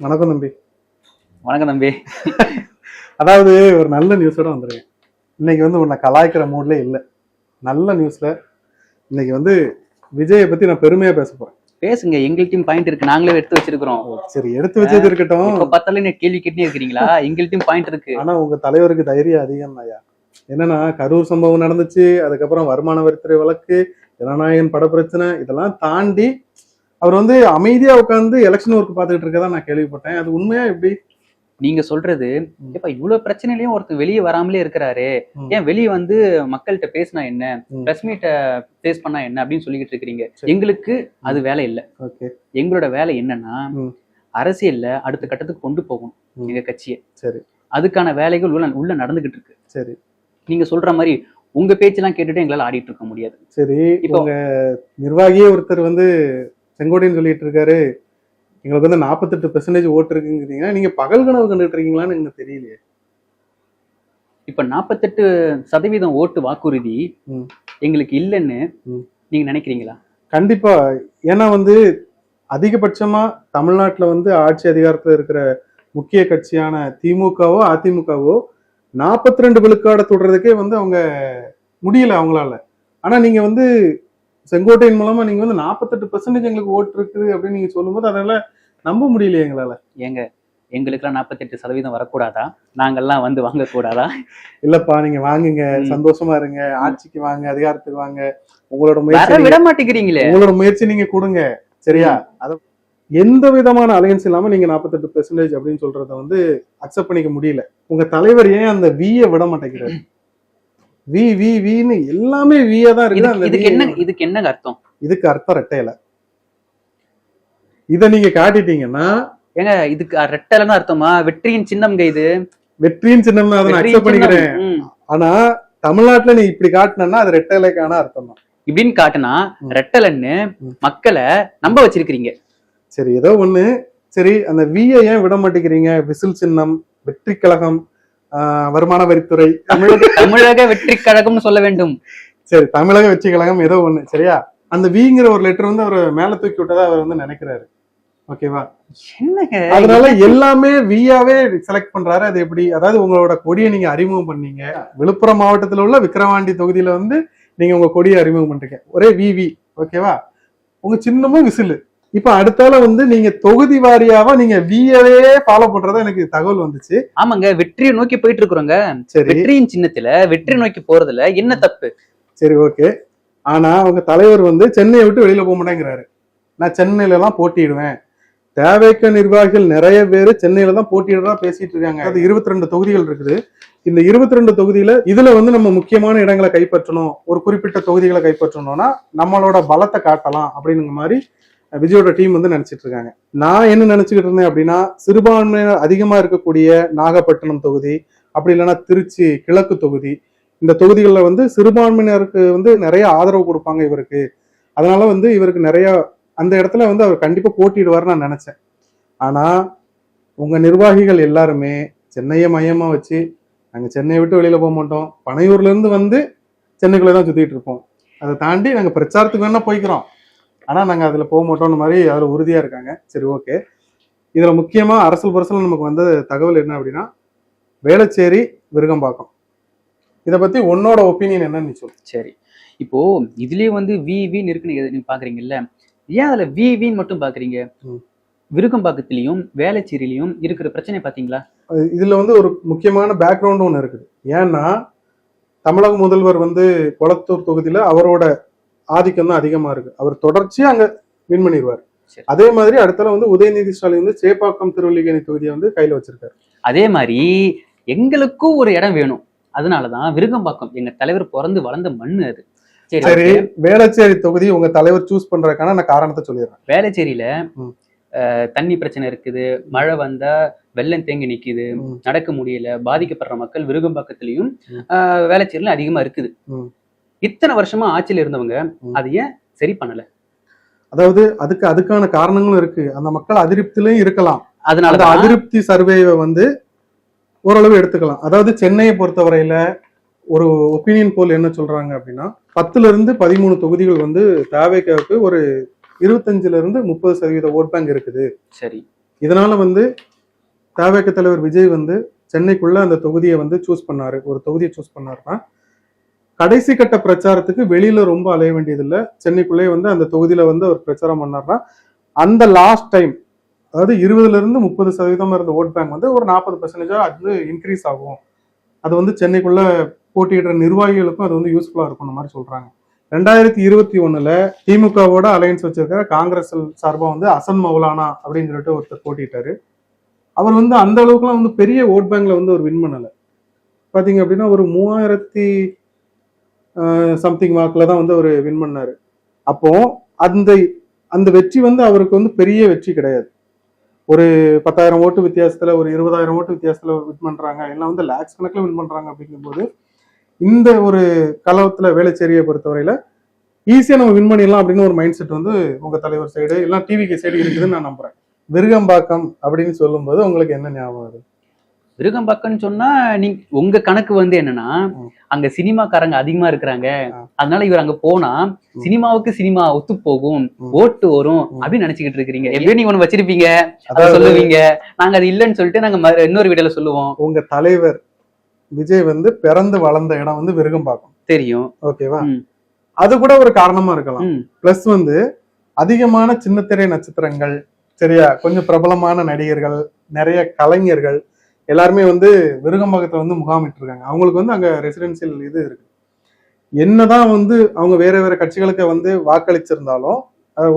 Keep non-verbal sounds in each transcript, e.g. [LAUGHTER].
வணக்கம் தம்பி. வணக்கம் தம்பி. அதாவது ஒரு நல்ல நியூஸோட வந்திருக்கேன். இன்னைக்கு வந்து உன்னை கலாய்க்கிற மூட்ல இல்லை. நல்ல நியூஸ்ல இன்னைக்கு வந்து விஜயை பத்தி நான் பெருமையா பேச போறேன். பேசுங்க எங்கள்ட்டையும் பாயிண்ட் இருக்கு. நாங்களே எடுத்து வச்சிருக்கிறோம். சரி எடுத்து வச்சது இருக்கட்டும் இப்ப என்ன கேள்வி கேட்டே இருக்கிறீங்களா? [LAUGHS] எங்கள்ட்டையும் பாயிண்ட் இருக்கு. ஆனா உங்க தலைவருக்கு தைரியம் அதிகம் ஐயா. என்னன்னா கரூர் சம்பவம் நடந்துச்சு அதுக்கப்புறம் வருமான வரித்துறை வழக்கு ஜனநாயகன் பட பிரச்சனை இதெல்லாம் தாண்டி அவர் வந்து அமைதியா உட்காந்து எலெக்ஷன் ஒர்க் பார்த்துட்டு இருக்கதா நான் கேள்விப்பட்டேன். அது உண்மையா எப்படி? நீங்க சொல்றது. இப்ப இவ்வளவு பிரச்சனையிலயும் ஒருத்தர் வெளியே வராமலே இருக்கிறாரு. ஏன் வெளியே வந்து மக்கள்கிட்ட பேசினா என்ன. பிரஸ் மீட்டை ஃபேஸ் பண்ணா என்ன? அப்படின்னு சொல்லிக்கிட்டு இருக்கிறீங்க. எங்களுக்கு அது வேலை இல்ல. எங்களோட வேலை என்னன்னா. அரசியல்ல அடுத்த கட்டத்துக்கு கொண்டு போகணும். எங்க கட்சியை. சரி. அதுக்கான வேலைகள் உள்ள உள்ள நடந்துகிட்டு இருக்கு. சரி. நீங்க சொல்ற மாதிரி உங்க பேச்செல்லாம் கேட்டுட்டு எங்களால ஆடிட்டு இருக்க முடியாது. சரி இப்போ- நிர்வாகியே ஒருத்தர் வந்து செங்கோட்டையன் சொல்லிட்டு இருக்காரு எங்களுக்கு வந்து நாற்பத்தெட்டு பெர்சன்டேஜ் ஓட்டு இருக்குங்கிறீங்க நீங்க பகல் கனவு கண்டுட்டு இருக்கீங்களான்னு எனக்கு தெரியலையே இப்ப நாற்பத்தெட்டு சதவீதம் ஓட்டு வாக்குறுதி. எங்களுக்கு இல்லைன்னு. நீங்க நினைக்கிறீங்களா கண்டிப்பா ஏன்னா வந்து அதிகபட்சமா தமிழ்நாட்டுல வந்து ஆட்சி அதிகாரத்துல இருக்கிற முக்கிய கட்சியான திமுகவோ அதிமுகவோ நாற்பத்தி ரெண்டு விழுக்காட தொடர்றதுக்கே வந்து அவங்க முடியல அவங்களால ஆனா நீங்க வந்து செங்கோட்டையின் மூலமா நீங்க வந்து நாற்பத்தெட்டு பெர்சன்டேஜ் எங்களுக்கு ஓட்டு இருக்குது அப்படின்னு நீங்க சொல்லும்போது அதனால நம்ப முடியலையே எங்களால. ஏங்க எங்களுக்கெல்லாம் நாற்பத்தெட்டு சதவீதம் வரக்கூடாதா? நாங்கெல்லாம் வந்து வாங்கக்கூடாதா? இல்லப்பா நீங்க வாங்குங்க. சந்தோஷமா இருங்க ஆட்சிக்கு வாங்க அதிகாரத்துக்கு வாங்க உங்களோட முயற்சி விட மாட்டேங்கிறீங்களே. உங்களோட முயற்சி நீங்க கொடுங்க சரியா? அது எந்த விதமான அலையன்ஸ் இல்லாம நீங்க நாற்பத்தெட்டு பெர்சன்டேஜ் அப்படின்னு சொல்றத வந்து அக்செப்ட் பண்ணிக்க முடியல. உங்க தலைவர் ஏன் அந்த விய விட மாட்டேங்கிறாரு? வி வி வின்னு எல்லாமே வியா தான் இருக்குது அந்த இதுக்கு என்ன இதுக்கு என்னங்க அர்த்தம்? இதுக்கு அர்த்தம் ரெட்டையில. இத நீங்க காட்டிட்டீங்கன்னா ஏங்க இதுக்கு ரெட்டலன்னு அர்த்தமா? வெற்றியின் சின்னம்ங்க இது? வெற்றியின் சின்னம் அதை அக்செப்ட் பண்ணிக்கிறேன். ஆனா தமிழ்நாட்டுல நீ இப்படி காட்டினா அது ரெட்டையிலைக்கான அர்த்தம் தான். இப்படின்னு காட்டுனா. ரெட்டலன்னு. மக்களை நம்ப வச்சிருக்கிறீங்க. சரி ஏதோ ஒண்ணு. சரி அந்த விய ஏன் விட மாட்டேங்கிறீங்க? விசில் சின்னம் வெற்றி கழகம் வருமான வரித்துறை [LAUGHS] தமிழக தமிழக வெற்றி கழகம்னு சொல்ல வேண்டும். சரி தமிழக வெற்றி கழகம் ஏதோ ஒண்ணு சரியா? அந்த விங்கிற ஒரு லெட்டர் வந்து அவர் மேல தூக்கி விட்டதா அவர் வந்து நினைக்கிறாரு. ஓகேவா? அதனால எல்லாமே வியாவே செலக்ட் பண்றாரு. அது எப்படி? அதாவது உங்களோட கொடியை நீங்க அறிமுகம் பண்ணீங்க. விழுப்புரம் மாவட்டத்துல உள்ள விக்கிரவாண்டி தொகுதியில வந்து நீங்க உங்க கொடியை அறிமுகம் பண்றீங்க. ஒரே விவி ஓகேவா? உங்க சின்னமும் விசிலு. இப்ப அடுத்தால வந்து நீங்க தொகுதி வாரியாவா நீங்க வியவே ஃபாலோ பண்றதா எனக்கு தகவல் வந்துச்சு. ஆமாங்க வெற்றியை நோக்கி போயிட்டு இருக்கிறோங்க. வெற்றியின் சின்னத்துல வெற்றி நோக்கி போறதுல என்ன தப்பு? சரி ஓகே. ஆனா அவங்க தலைவர் வந்து சென்னையை விட்டு வெளியில போக மாட்டேங்கிறாரு. நான் சென்னையில எல்லாம் போட்டியிடுவேன். தேவைக்க நிர்வாகிகள் நிறைய பேர் சென்னையில தான் போட்டியிடுறதா பேசிட்டு இருக்காங்க. அது இருபத்தி ரெண்டு தொகுதிகள் இருக்குது. இந்த இருபத்தி ரெண்டு தொகுதியில இதுல வந்து நம்ம முக்கியமான இடங்களை கைப்பற்றணும். ஒரு குறிப்பிட்ட தொகுதிகளை கைப்பற்றணும்னா நம்மளோட பலத்தை காட்டலாம் அப்படிங்கிற மாதிரி விஜயோட டீம் வந்து நினைச்சிட்டு இருக்காங்க. நான் என்ன நினைச்சுக்கிட்டு இருந்தேன் அப்படின்னா சிறுபான்மையினர் அதிகமா இருக்கக்கூடிய நாகப்பட்டினம் தொகுதி அப்படி இல்லைன்னா திருச்சி கிழக்கு தொகுதி இந்த தொகுதிகளில் வந்து சிறுபான்மையினருக்கு வந்து நிறைய ஆதரவு கொடுப்பாங்க இவருக்கு. அதனால வந்து இவருக்கு நிறைய அந்த இடத்துல வந்து அவர் கண்டிப்பா போட்டியிடுவார்னு நான் நினைச்சேன். ஆனா உங்க நிர்வாகிகள் எல்லாருமே சென்னையை மையமா வச்சு நாங்க சென்னையை விட்டு வெளியில போக மாட்டோம். பனையூர்ல இருந்து வந்து சென்னைக்குள்ள தான் சுத்திட்டு இருப்போம். அதை தாண்டி நாங்க பிரச்சாரத்துக்கு வேணா போய்க்கிறோம். ஆனா நாங்க அதுல போக மாட்டோம்னு மாதிரி அதுல உறுதியா இருக்காங்க. சரி ஓகே இதுல முக்கியமா அரசல் பரசல் நமக்கு வந்த தகவல் என்ன அப்படின்னா வேளச்சேரி விருகம்பாக்கம். இதை பத்தி உன்னோட ஒப்பீனியன் என்னன்னு சொல்லு. சரி. இப்போ இதுலயே வந்து வி வின்னு இருக்குன்னு எது- நீங்க பாக்குறீங்கல்ல ஏன் அதுல வி வின்னு மட்டும் பாக்குறீங்க. விருகம்பாக்கத்திலையும் வேலைச்சேரியிலையும் இருக்கிற பிரச்சனை பாத்தீங்களா? இதுல வந்து ஒரு முக்கியமான பேக்ரவுண்ட் ஒன்று இருக்குது. ஏன்னா தமிழக முதல்வர் வந்து கொளத்தூர் தொகுதியில அவரோட ஆதிக்கம் தான் அதிகமா இருக்கு அவர் தொடர்ச்சியா அங்க வின் பண்ணிடுவார். அதே மாதிரி அடுத்தால வந்து உதயநிதி ஸ்டாலின் வந்து சேப்பாக்கம் திருவல்லிக்கேணி தொகுதியை வந்து கையில வச்சிருக்காரு அதே மாதிரி எங்களுக்கும் ஒரு இடம் வேணும் அதனாலதான் விருகம்பாக்கம் எங்க தலைவர் பிறந்து வளர்ந்த மண்ணு அது சரி. வேளச்சேரி தொகுதி உங்க தலைவர் சூஸ் பண்றதுக்கான நான் காரணத்தை சொல்லிடுறேன். அஹ், தண்ணி பிரச்சனை இருக்குது மழை வந்தா வெள்ளம் தேங்கி நிக்குது. நடக்க முடியல பாதிக்கப்படுற மக்கள் விருகம்பாக்கத்திலையும் வேலைச்சேரியிலும் அதிகமா இருக்குது. இத்தனை வருஷமா ஆட்சியில இருந்தவங்க. அது ஏன் சரி பண்ணல? அதாவது அதுக்கு அதுக்கான காரணங்களும் இருக்கு. அந்த மக்கள் அதிருப்திலையும் இருக்கலாம். அதனாலதான் அதிருப்தி சர்வேவை வந்து ஓரளவு எடுத்துக்கலாம். அதாவது சென்னையை பொறுத்தவரையில ஒரு ஒப்பீனியன் போல் என்ன சொல்றாங்க அப்படின்னா பத்துல இருந்து பதிமூணு தொகுதிகள் வந்து தாவேக்காவுக்கு ஒரு இருபத்தஞ்சுல இருந்து முப்பது சதவீத ஓட் பேங்க் இருக்குது. சரி. இதனால வந்து தவேக தலைவர் விஜய் வந்து சென்னைக்குள்ள அந்த தொகுதியை வந்து சூஸ் பண்ணாரு. ஒரு தொகுதியை சூஸ் பண்ணாருன்னா கடைசி கட்ட பிரச்சாரத்துக்கு வெளியில ரொம்ப அலைய வேண்டியதில்லை. சென்னைக்குள்ளே வந்து அந்த தொகுதியில வந்து அவர் பிரச்சாரம் பண்ணார்னா அந்த லாஸ்ட் டைம் அதாவது இருபதுல இருந்து முப்பது சதவீதம் இருந்த ஓட் பேங்க் வந்து ஒரு நாற்பது பெர்சன்டேஜா அது இன்க்ரீஸ் ஆகும். அது வந்து சென்னைக்குள்ள போட்டியிடுற நிர்வாகிகளுக்கும் அது வந்து யூஸ்ஃபுல்லா இருக்கும் மாதிரி சொல்றாங்க. ரெண்டாயிரத்தி இருபத்தி ஒண்ணுல திமுகவோட அலையன்ஸ் வச்சிருக்கிற காங்கிரஸ் சார்பா வந்து அசன் மௌலானா அப்படின்னு சொல்லிட்டு ஒருத்தர் போட்டிட்டாரு அவர் வந்து அந்த அளவுக்குலாம் வந்து பெரிய ஓட் பேங்க்ல வந்து ஒரு வின் பண்ணல. பாத்தீங்க அப்படின்னா ஒரு மூவாயிரத்தி சம்திங் மார்க்ல தான் வந்து அவர் வின் பண்ணாரு. அப்போ அந்த அந்த வெற்றி வந்து அவருக்கு வந்து பெரிய வெற்றி கிடையாது. ஒரு பத்தாயிரம் ஓட்டு வித்தியாசத்துல ஒரு இருபதாயிரம் ஓட்டு வித்தியாசத்துல வின் பண்றாங்க எல்லாம் வந்து லேக்ஸ் கணக்கில் வின் பண்றாங்க அப்படிங்கும்போது இந்த ஒரு களத்துல வேலைச்சேரியை பொறுத்தவரையில ஈஸியா நம்ம வின் பண்ணிடலாம் அப்படின்னு ஒரு மைண்ட் செட் வந்து உங்க தலைவர் சைடு எல்லாம் டிவிக்கு சைடு இருக்குதுன்னு நான் நம்புறேன். விருகம்பாக்கம் அப்படின்னு சொல்லும்போது உங்களுக்கு என்ன ஞாபகம் வருது? விருகம்பாக்கம்னு சொன்னா நீங்க உங்க கணக்கு வந்து என்னன்னா. அங்க சினிமாக்காரங்க அதிகமா இருக்கிறாங்க. அதனால இவர் அங்க போனா சினிமாவுக்கு சினிமா ஒத்து போகும். ஓட்டு வரும். அப்படின்னு நினைச்சுக்கிட்டு இருக்கிறீங்க எப்படியும் நீங்க ஒண்ணு வச்சிருப்பீங்க அதை சொல்லுவீங்க நாங்க அது இல்லைன்னு சொல்லிட்டு நாங்க இன்னொரு வீடியோல சொல்லுவோம் உங்க தலைவர் விஜய் வந்து பிறந்து வளர்ந்த இடம் வந்து விருகம்பாக்கம் தெரியும் ஓகேவா. அது கூட ஒரு காரணமா இருக்கலாம். பிளஸ் வந்து அதிகமான சின்னத்திரை நட்சத்திரங்கள் சரியா கொஞ்சம் பிரபலமான நடிகர்கள் நிறைய கலைஞர்கள் எல்லாருமே வந்து விருகம்பாக்கத்தில் வந்து முகாமிட்டு இருக்காங்க அவங்களுக்கு வந்து அங்கே ரெசிடென்சியல் இது இருக்கு. என்னதான் வந்து அவங்க வேற வேற கட்சிகளுக்கு வந்து வாக்களிச்சிருந்தாலும்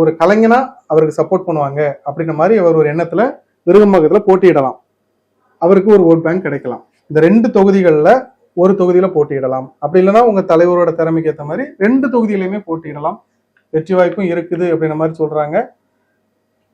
ஒரு கலைஞனா அவருக்கு சப்போர்ட் பண்ணுவாங்க அப்படின்ற மாதிரி அவர் ஒரு எண்ணத்துல விருகம்பாக்கத்தில் போட்டியிடலாம். அவருக்கு ஒரு ஓட் பேங்க் கிடைக்கலாம். இந்த ரெண்டு தொகுதிகளில் ஒரு தொகுதியில் போட்டியிடலாம். அப்படி இல்லைன்னா உங்கள் தலைவரோட திறமைக்கு ஏற்ற மாதிரி ரெண்டு தொகுதியிலையுமே போட்டியிடலாம். வெற்றி வாய்ப்பும் இருக்குது அப்படின்ற மாதிரி சொல்கிறாங்க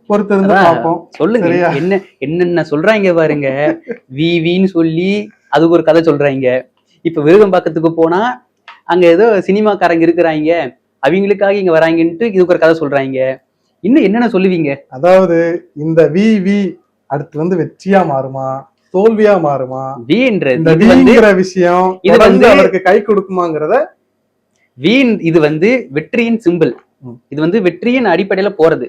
பொறுத்திருந்து. பார்ப்போம். சொல்லுங்க? என்ன என்னென்ன சொல்றாங்க பாருங்க. விவின்னு சொல்லி அதுக்கு ஒரு கதை சொல்றாங்க. இப்ப விருகம்பாக்கத்துக்கு போனா அங்க ஏதோ சினிமாக்காரங்க இருக்கிறாங்க. அவங்களுக்காக இங்க வராங்கன்ட்டு இதுக்கு ஒரு கதை சொல்றாங்க. இன்னும் என்னென்ன சொல்லுவீங்க? அதாவது இந்த வி வி அடுத்து வந்து வெற்றியா மாறுமா? தோல்வியா மாறுமா? இந்த வீங்கிற விஷயம் இது வந்து- அவருக்கு கை கொடுக்குமாங்கிறத வீண் இது வந்து வெற்றியின் சிம்பிள். இது வந்து வெற்றியின் அடிப்படையில போறது.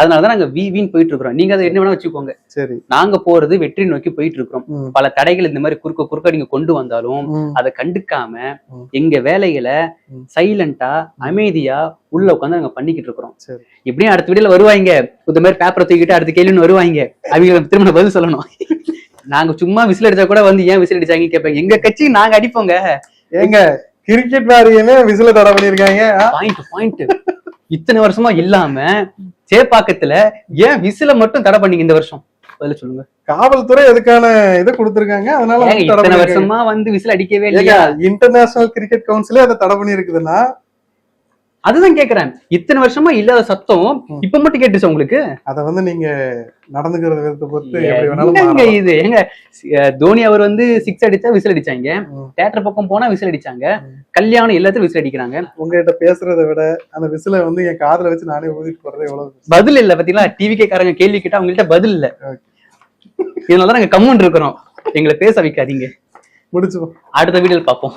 அதனாலதான் நாங்க வி வீண் போயிட்டு இருக்கிறோம் நீங்க அதை என்ன வேணா வச்சுக்கோங்க. சரி. நாங்க போறது வெற்றி நோக்கி போயிட்டு இருக்கிறோம் பல தடைகள் இந்த மாதிரி குறுக்க குறுக்க நீங்க கொண்டு வந்தாலும் அதை கண்டுக்காம. எங்க ம். சைலண்டா அமைதியா உள்ள உட்காந்து நாங்க பண்ணிக்கிட்டு இருக்கிறோம். எப்படியும் அடுத்த வீடியோல வருவாங்க. இந்த மாதிரி பேப்பரை தூக்கிட்டு அடுத்த கேள்வின்னு வருவாங்க. அவங்க திரும்ப பதில் சொல்லணும். [LAUGHS] நாங்க சும்மா விசில் அடிச்சா கூட வந்து ஏன் விசில் அடிச்சாங்க கேட்பாங்க. எங்க கட்சி நாங்க அடிப்போங்க. ஏங்க கிரிக்கெட் வாரியமே விசில தடை பண்ணிருக்காங்க பாயிண்ட் பாயிண்ட் இத்தனை வருஷமா இல்லாம சேப்பாக்கத்துல ஏன் விசில மட்டும் தடை பண்ணீங்க இந்த வருஷம்? பதில் சொல்லுங்க. காவல்துறை அதுக்கான இதை கொடுத்திருக்காங்க. அதனால இத்தனை. வருஷமா வந்து விசில் அடிக்கவே இல்லையா? இன்டர்நேஷனல் கிரிக்கெட் கவுன்சிலே அதை தடை பண்ணி இருக்குதுன்னா அதுதான் கேக்குறேன். இத்தனை வருஷமா இல்லாத சத்தம். இப்ப மட்டும் கேட்டுச்சு உங்களுக்கு? அதை வந்து நீங்க நடந்துக்கிற விதத்தை பொறுத்து. இது? எங்க தோனி அவர் வந்து சிக்ஸ் அடிச்சா விசில் அடிச்சாங்க. தேட்டர் பக்கம் போனா விசில் அடிச்சாங்க. கல்யாணம் எல்லாத்தையும் விசில் அடிக்கிறாங்க. உங்ககிட்ட பேசுறதை விட அந்த விசில வந்து என் காதுல வச்சு நானே ஊதிட்டு போறது எவ்வளவு பதில் இல்ல பாத்தீங்களா? டிவி காரங்க கேள்வி கேட்டா அவங்கள்ட்ட பதில் இல்ல. இதனாலதான் நாங்க கம்முன்னு இருக்கிறோம். எங்களை பேச வைக்காதீங்க. முடிச்சுப்போம். அடுத்த வீடியோல பார்ப்போம்.